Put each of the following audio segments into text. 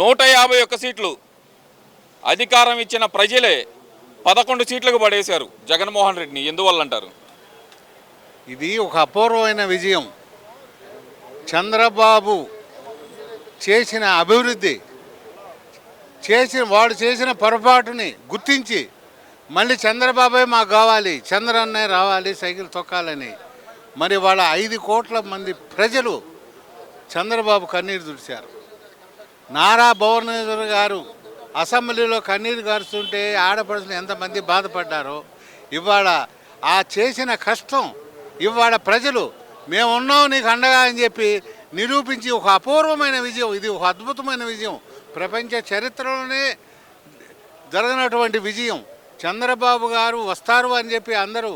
నూట యాభై ఒక్క సీట్లు అధికారం ఇచ్చిన ప్రజలే పదకొండు సీట్లకు పడేశారు జగన్మోహన్ రెడ్డిని. ఎందువల్ల అంటారు ఇది ఒక అపూర్వమైన విజయం. చంద్రబాబు చేసిన అభివృద్ధి చేసిన వాడు చేసిన పొరపాటుని గుర్తించి మళ్ళీ చంద్రబాబే మాకు కావాలి చంద్రన్నే రావాలి సైకిల్ తొక్కాలని. మరి వాళ్ళ ఐదు కోట్ల మంది ప్రజలు చంద్రబాబు కన్నీరు దుడిచారు నారా భువనేశ్వర్ గారు అసెంబ్లీలో కన్నీరు గారుస్తుంటే ఆడపడుచులు ఎంతమంది బాధపడ్డారో ఇవాళ ఆ చేసిన కష్టం ఇవాళ ప్రజలు మేము ఉన్నాం నీకు అండగా అని చెప్పి నిరూపించి ఒక అపూర్వమైన విజయం ఇది ఒక అద్భుతమైన విజయం. ప్రపంచ చరిత్రలోనే జరగనటువంటి విజయం. చంద్రబాబు గారు వస్తారు అని చెప్పి అందరూ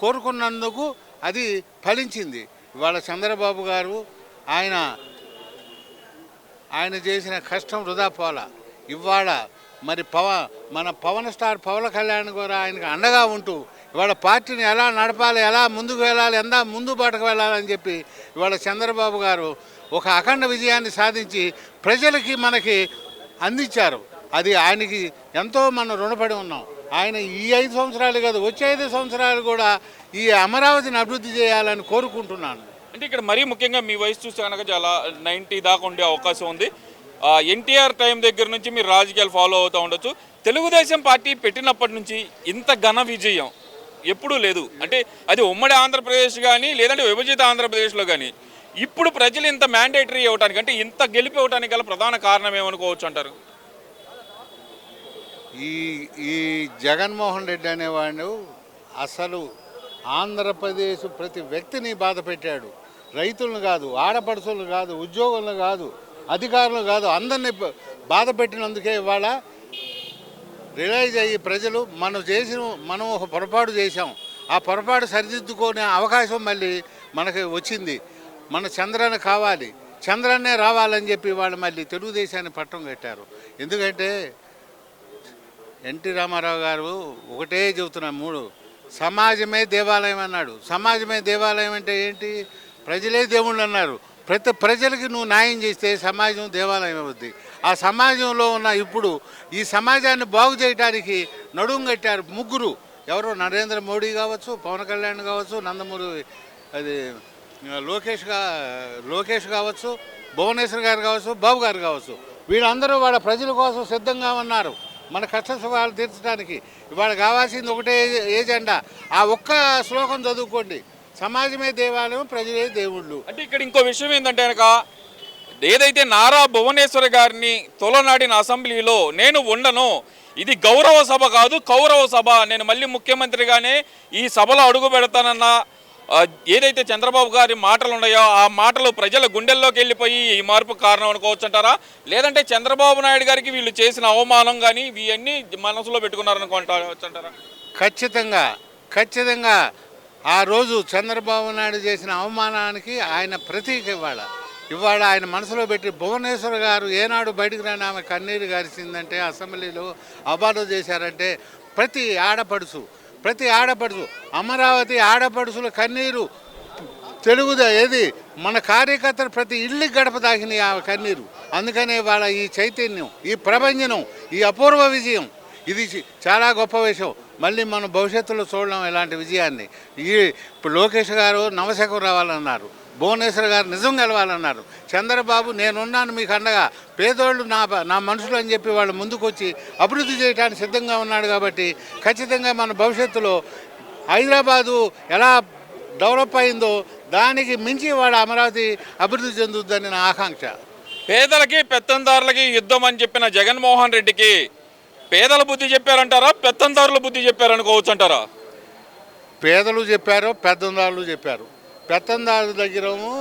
కోరుకున్నందుకు అది ఫలించింది. ఇవాళ చంద్రబాబు గారు ఆయన ఆయన చేసిన కష్టం వృధా పోల ఇవాళ మరి పవ మన పవన్ స్టార్ పవన్ కళ్యాణ్ కూడా ఆయనకు అండగా ఉంటూ ఇవాళ పార్టీని ఎలా నడపాలి ఎలా ముందుకు వెళ్ళాలి ఎంత ముందు బాటకు వెళ్ళాలని చెప్పి ఇవాళ చంద్రబాబు గారు ఒక అఖండ విజయాన్ని సాధించి ప్రజలకి మనకి అందించారు. అది ఆయనకి ఎంతో మనం రుణపడి ఉన్నాం. ఆయన ఈ ఐదు సంవత్సరాలు కాదు వచ్చే ఐదు సంవత్సరాలు కూడా ఈ అమరావతిని అభివృద్ధి చేయాలని కోరుకుంటున్నాను. అంటే ఇక్కడ మరీ ముఖ్యంగా మీ వయసు చూస్తే కనుక చాలా నైంటీ దాకా ఉండే అవకాశం ఉంది. ఎన్టీఆర్ టైం దగ్గర నుంచి మీరు రాజకీయాలు ఫాలో అవుతూ ఉండొచ్చు. తెలుగుదేశం పార్టీ పెట్టినప్పటి నుంచి ఇంత ఘన విజయం ఎప్పుడూ లేదు. అంటే అది ఉమ్మడి ఆంధ్రప్రదేశ్ కానీ లేదంటే విభజిత ఆంధ్రప్రదేశ్లో కానీ ఇప్పుడు ప్రజలు ఇంత మ్యాండేటరీ ఇవ్వడానికి అంటే ఇంత గెలిపి ఇవ్వడానికి గల ప్రధాన కారణం ఏమనుకోవచ్చు అంటారు? ఈ ఈ జగన్మోహన్ రెడ్డి అనేవాడు అసలు ఆంధ్రప్రదేశ్ ప్రతి వ్యక్తిని బాధ పెట్టాడు. రైతులను కాదు ఆడపడుచులను కాదు ఉద్యోగులను కాదు అధికారులు కాదు అందరినీ బాధ పెట్టినందుకే ఇవాళ రిలైజ్ అయ్యి ప్రజలు మనం చేసిన మనం ఒక పొరపాటు చేశాం. ఆ పొరపాటు సరిదిద్దుకునే అవకాశం మళ్ళీ మనకి వచ్చింది. మన చంద్రన కావాలి. చంద్రన్నే రావాలని చెప్పి వాళ్ళు మళ్ళీ తెలుగుదేశాన్ని పట్టం కట్టారు. ఎందుకంటే ఎన్టీ రామారావు గారు ఒకటే చెబుతున్నారు మూడు సమాజమే దేవాలయం అన్నాడు. సమాజమే దేవాలయం అంటే ఏంటి? ప్రజలే దేవుళ్ళు అన్నారు. ప్రతి ప్రజలకి నువ్వు న్యాయం చేస్తే సమాజం దేవాలయం అవుద్ది. ఆ సమాజంలో ఉన్న ఇప్పుడు ఈ సమాజాన్ని బాగు చేయడానికి నడుం కట్టారు ముగ్గురు. ఎవరో నరేంద్ర మోడీ కావచ్చు పవన్ కళ్యాణ్ కావచ్చు నందమూరి అది లోకేష్ లోకేష్ కావచ్చు భువనేశ్వర్ గారు కావచ్చు బాబు గారు కావచ్చు. వీళ్ళందరూ వాళ్ళ ప్రజల కోసం సిద్ధంగా ఉన్నారు. మన కష్ట సుఖాలు తీర్చడానికి ఇవాళ కావాల్సింది ఒకటే ఏజెండా ఆ ఒక్క శ్లోకం చదువుకోండి. సమాజమే దేవాలయం ప్రజలే దేవుళ్ళు. అంటే ఇక్కడ ఇంకో విషయం ఏంటంటే కనుక ఏదైతే నారా భువనేశ్వర్ గారిని తొలనాడిన అసెంబ్లీలో నేను ఉండను ఇది గౌరవ సభ కాదు కౌరవ సభ. నేను మళ్ళీ ముఖ్యమంత్రిగానే ఈ సభలో అడుగు పెడతానన్న ఏదైతే చంద్రబాబు గారి మాటలు ఉన్నాయో ఆ మాటలు ప్రజల గుండెల్లోకి వెళ్ళిపోయి ఈ మార్పు కారణం అనుకోవచ్చు అంటారా లేదంటే చంద్రబాబు నాయుడు గారికి వీళ్ళు చేసిన అవమానం కానీ ఇవన్నీ మనసులో పెట్టుకున్నారనుకోవచ్చు అంటారా ఖచ్చితంగా ఖచ్చితంగా ఆ రోజు చంద్రబాబు నాయుడు చేసిన అవమానానికి ఆయన ప్రతీక ఇవాళ ఇవాళ ఆయన మనసులో పెట్టి భువనేశ్వర్ గారు ఏనాడు బయటకు రాని ఆమె కన్నీరు గారిచిందంటే అసెంబ్లీలో అబాధ చేశారంటే ప్రతి ఆడపడుచు ప్రతి ఆడపడుచు అమరావతి ఆడపడుచుల కన్నీరు తెలుగుదా ఏది? మన కార్యకర్తలు ప్రతి ఇల్లు గడప దాకినాయి ఆ కన్నీరు. అందుకనే వాళ్ళ ఈ చైతన్యం ఈ ప్రభంజనం ఈ అపూర్వ విజయం. ఇది చి- చాలా గొప్ప విషయం. మళ్ళీ మనం భవిష్యత్తులో చూడడం ఇలాంటి విజయాన్ని. ఈ లోకేష్ గారు నవశకం రావాలన్నారు. భువనేశ్వర్ గారు నిజం గెలవాలన్నారు. చంద్రబాబు నేనున్నాను మీకు అండగా. పేదోళ్ళు నా నా మనుషులు అని చెప్పి వాళ్ళు ముందుకొచ్చి అభివృద్ధి చేయడానికి సిద్ధంగా ఉన్నాడు కాబట్టి ఖచ్చితంగా మన భవిష్యత్తులో హైదరాబాదు ఎలా డెవలప్ అయిందో దానికి మించి వాడు అమరావతి అభివృద్ధి చెందుద్దని నా ఆకాంక్ష. పేదలకి పెత్తందారులకి యుద్ధం అని చెప్పిన జగన్మోహన్ రెడ్డికి పేదల బుద్ధి చెప్పారంటారా? పెత్తందారుల బుద్ధి చెప్పారనుకోవచ్చు అంటారా పేదలు చెప్పారు పెద్దందారులు చెప్పారు. పెత్తందారు దగ్గరము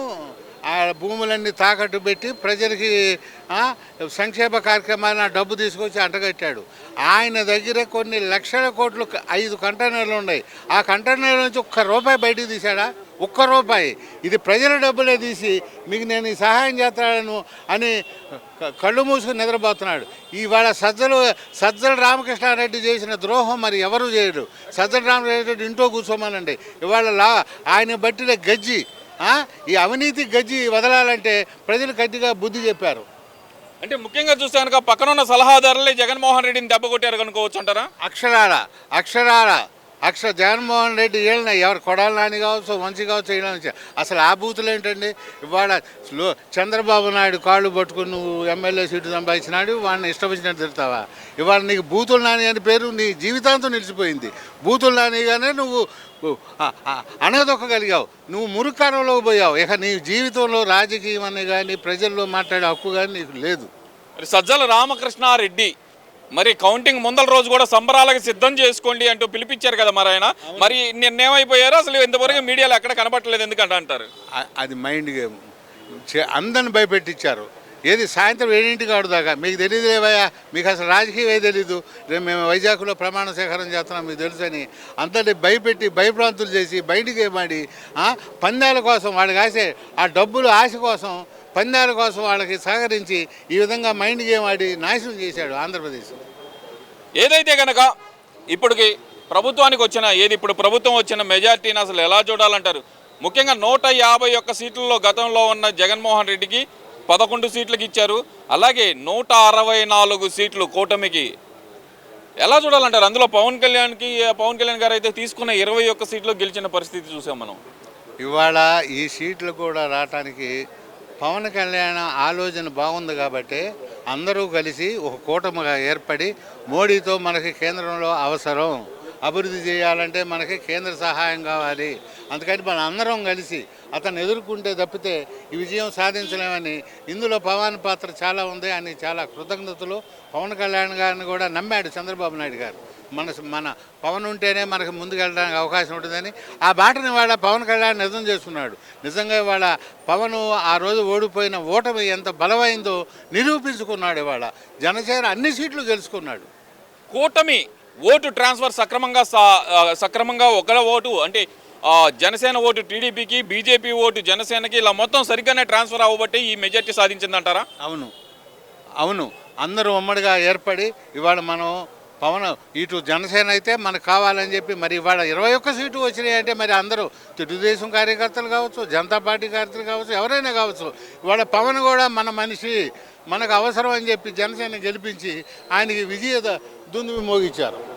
ఆ భూములన్నీ తాకట్టు పెట్టి ప్రజలకి సంక్షేమ కార్యక్రమాన్ని ఆ డబ్బు తీసుకొచ్చి అంటగట్టాడు. ఆయన దగ్గర కొన్ని లక్షల కోట్లు ఐదు కంటైనర్లు ఉన్నాయి. ఆ కంటైనర్ నుంచి ఒక్క రూపాయి బయటికి తీశాడా? ఒక్క రూపాయి. ఇది ప్రజల డబ్బులే తీసి మీకు నేను సహాయం చేస్తాను అని కళ్ళు మూసుకుని నిద్రపోతున్నాడు. ఇవాళ సజ్జలు సజ్జల రామకృష్ణారెడ్డి చేసిన ద్రోహం మరి ఎవరు చేయరు. సజ్జల రామకృష్ణారెడ్డి ఇంట్లో కూర్చోమనండి. ఇవాళ లా ఆయన బట్టిన గజ్జి? ఈ అవినీతి గజ్జి వదలాలంటే ప్రజలు గట్టిగా బుద్ధి చెప్పారు. అంటే ముఖ్యంగా చూస్తే కనుక పక్కన ఉన్న సలహాదారులే జగన్మోహన్ రెడ్డిని దెబ్బ కొట్టారు కనుకోవచ్చు అంటారా? అక్షరాల అక్షరాల. అక్షర జగన్మోహన్ రెడ్డి ఏళ్ళ ఎవరు కొడాలి నాని కావచ్చు మంచి కావచ్చు ఏళ్ళ అసలు ఆ బూతులు ఏంటండి? ఇవాళ స్లో చంద్రబాబు నాయుడు కాళ్ళు పట్టుకుని నువ్వు ఎమ్మెల్యే సీటు సంపాదించినాడు వాడిని ఇష్టం వచ్చినట్టు తిడతావా ఇవాళ నీకు బూతులు నాని అని పేరు నీ జీవితాంతం నిలిచిపోయింది. బూతులు నానిగానే నువ్వు అనదొక్కగలిగావు నువ్వు మురుకారంలో పోయావు. ఇక నీ జీవితంలో రాజకీయం అని కానీ ప్రజల్లో మాట్లాడే హక్కు కానీ నీకు లేదు. మరి సజ్జల రామకృష్ణారెడ్డి మరి కౌంటింగ్ ముందల రోజు కూడా సంబరాలకు సిద్ధం చేసుకోండి అంటూ పిలిపించారు కదా మరి ఆయన. మరి నిర్ణయమైపోయారు అసలు ఇంతవరకు మీడియాలో ఎక్కడ కనబట్టలేదు ఎందుకంటే అంటారు? అది మైండ్ గేమ్. అందరిని భయపెట్టించారు. ఏది సాయంత్రం ఏడింటికి ఆడుదాకా మీకు తెలియదు లేవయ్యా మీకు అసలు రాజకీయమే తెలీదు. రేపు మేము వైజాగ్లో ప్రమాణ సేకరణ చేస్తున్నాం మీకు తెలుసని అందరిని భయపెట్టి భయభ్రాంతులు చేసి బయటికి ఏమాడి పందాల కోసం వాళ్ళకి ఆశ ఆ డబ్బులు ఆశ కోసం పందాల కోసం వాళ్ళకి సహకరించి ఈ విధంగా మైండ్ గేమ్ ఆడి నాశనం చేశాడు ఆంధ్రప్రదేశ్. ఏదైతే గనక ఇప్పటికి ప్రభుత్వానికి వచ్చిన ఏది ఇప్పుడు ప్రభుత్వం వచ్చిన మెజార్టీని అసలు ఎలా చూడాలంటారు? ముఖ్యంగా నూట యాభై ఒక్క సీట్లలో గతంలో ఉన్న జగన్మోహన్ రెడ్డికి పదకొండు సీట్లకు ఇచ్చారు. అలాగే నూట అరవై నాలుగు సీట్లు కూటమికి. ఎలా చూడాలంటారు? అందులో పవన్ కళ్యాణ్కి పవన్ కళ్యాణ్ గారు అయితే తీసుకున్న ఇరవై ఒక్క సీట్లో గెలిచిన పరిస్థితి చూసాం మనం. ఇవాళ ఈ సీట్లు కూడా రావటానికి పవన్ కళ్యాణ్ ఆలోచన బాగుంది కాబట్టి అందరూ కలిసి ఒక కూటమిగా ఏర్పడి మోడీతో మనకి కేంద్రంలో అవసరం. అభివృద్ధి చేయాలంటే మనకి కేంద్ర సహాయం కావాలి. అందుకని మన అందరం కలిసి అతను ఎదుర్కొంటే తప్పితే ఈ విజయం సాధించలేమని ఇందులో పవన్ పాత్ర చాలా ఉంది అని చాలా కృతజ్ఞతలు పవన్ కళ్యాణ్ గారిని కూడా నమ్మాడు చంద్రబాబు నాయుడు గారు. మన మన పవన్ ఉంటేనే మనకు ముందుకెళ్ళడానికి అవకాశం ఉంటుందని ఆ బాటని వాళ్ళ పవన్ కళ్యాణ్ నిజం చేసుకున్నాడు. నిజంగా ఇవాళ పవన్ ఆ రోజు ఓడిపోయిన ఓటమి ఎంత బలమైందో నిరూపించుకున్నాడు ఇవాళ. జనసేన అన్ని సీట్లు గెలుచుకున్నాడు. కూటమి ఓటు ట్రాన్స్ఫర్ సక్రమంగా సక్రమంగా ఒక ఓటు అంటే జనసేన ఓటు టీడీపీకి బీజేపీ ఓటు జనసేనకి ఇలా మొత్తం సరిగ్గానే ట్రాన్స్ఫర్ అవ్వబట్టి ఈ మెజార్టీ సాధించిందంటారా? అవును. అవును. అందరూ ఉమ్మడిగా ఏర్పడి ఇవాళ మనం పవన్ ఇటు జనసేన అయితే మనకు కావాలని చెప్పి మరి ఇవాళ ఇరవై ఒక్క సీటు వచ్చినాయి అంటే మరి అందరూ తెలుగుదేశం కార్యకర్తలు కావచ్చు జనతా పార్టీ కార్యకర్తలు కావచ్చు ఎవరైనా కావచ్చు ఇవాళ పవన్ కూడా మన మనిషి మనకు అవసరం అని చెప్పి జనసేన గెలిపించి ఆయనకి విజయ దుందుమి మోగించారు.